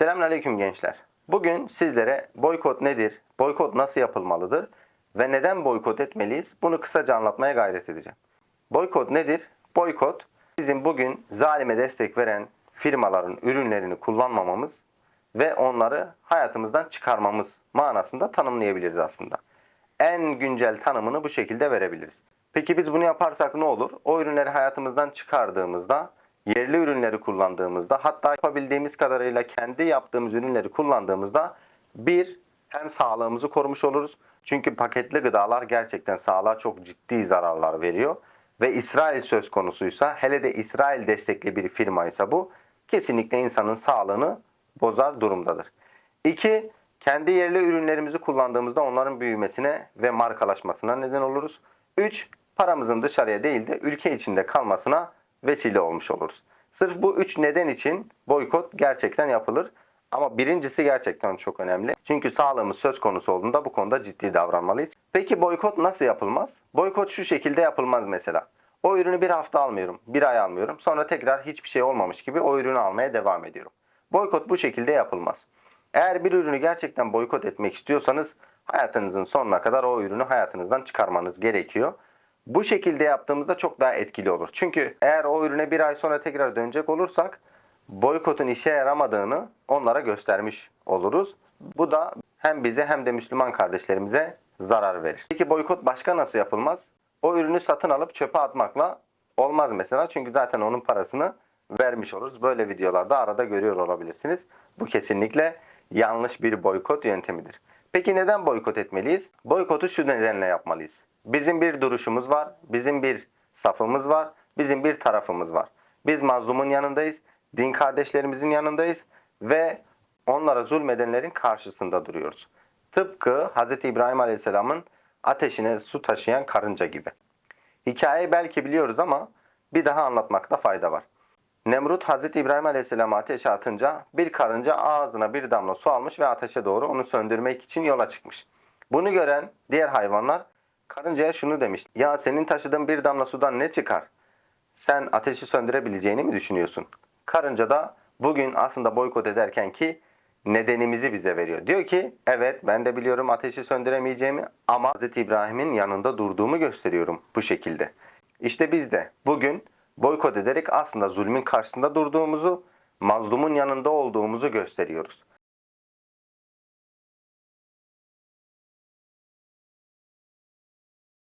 Selamünaleyküm gençler. Bugün sizlere boykot nedir, boykot nasıl yapılmalıdır ve neden boykot etmeliyiz bunu kısaca anlatmaya gayret edeceğim. Boykot nedir? Boykot bizim bugün zalime destek veren firmaların ürünlerini kullanmamamız ve onları hayatımızdan çıkarmamız manasında tanımlayabiliriz aslında. En güncel tanımını bu şekilde verebiliriz. Peki biz bunu yaparsak ne olur? O ürünleri hayatımızdan çıkardığımızda, yerli ürünleri kullandığımızda, hatta yapabildiğimiz kadarıyla kendi yaptığımız ürünleri kullandığımızda bir hem sağlığımızı korumuş oluruz. Çünkü paketli gıdalar gerçekten sağlığa çok ciddi zararlar veriyor. Ve İsrail söz konusuysa, hele de İsrail destekli bir firmaysa bu, kesinlikle insanın sağlığını bozar durumdadır. İki, kendi yerli ürünlerimizi kullandığımızda onların büyümesine ve markalaşmasına neden oluruz. Üç, paramızın dışarıya değil de ülke içinde kalmasına vesile olmuş oluruz. Sırf bu üç neden için boykot gerçekten yapılır. Ama birincisi gerçekten çok önemli. Çünkü sağlığımız söz konusu olduğunda bu konuda ciddi davranmalıyız. Peki boykot nasıl yapılmaz? Boykot şu şekilde yapılmaz mesela. O ürünü bir hafta almıyorum, bir ay almıyorum. Sonra tekrar hiçbir şey olmamış gibi o ürünü almaya devam ediyorum. Boykot bu şekilde yapılmaz. Eğer bir ürünü gerçekten boykot etmek istiyorsanız hayatınızın sonuna kadar o ürünü hayatınızdan çıkarmanız gerekiyor. Bu şekilde yaptığımızda çok daha etkili olur. Çünkü eğer o ürüne bir ay sonra tekrar dönecek olursak boykotun işe yaramadığını onlara göstermiş oluruz. Bu da hem bize hem de Müslüman kardeşlerimize zarar verir. Peki boykot başka nasıl yapılmaz? O ürünü satın alıp çöpe atmakla olmaz mesela. Çünkü zaten onun parasını vermiş oluruz. Böyle videolarda arada görüyor olabilirsiniz. Bu kesinlikle yanlış bir boykot yöntemidir. Peki neden boykot etmeliyiz? Boykotu şu nedenle yapmalıyız. Bizim bir duruşumuz var, bizim bir safımız var, bizim bir tarafımız var. Biz mazlumun yanındayız, din kardeşlerimizin yanındayız ve onlara zulmedenlerin karşısında duruyoruz. Tıpkı Hz. İbrahim Aleyhisselam'ın ateşine su taşıyan karınca gibi. Hikayeyi belki biliyoruz ama bir daha anlatmakta fayda var. Nemrut Hazreti İbrahim Aleyhisselam'ı ateşe atınca bir karınca ağzına bir damla su almış ve ateşe doğru onu söndürmek için yola çıkmış. Bunu gören diğer hayvanlar karıncaya şunu demiş. Ya senin taşıdığın bir damla sudan ne çıkar? Sen ateşi söndürebileceğini mi düşünüyorsun? Karınca da bugün aslında boykot ederken ki nedenimizi bize veriyor. Diyor ki evet ben de biliyorum ateşi söndüremeyeceğimi ama Hz. İbrahim'in yanında durduğumu gösteriyorum bu şekilde. İşte biz de bugün boykot ederek aslında zulmün karşısında durduğumuzu, mazlumun yanında olduğumuzu gösteriyoruz.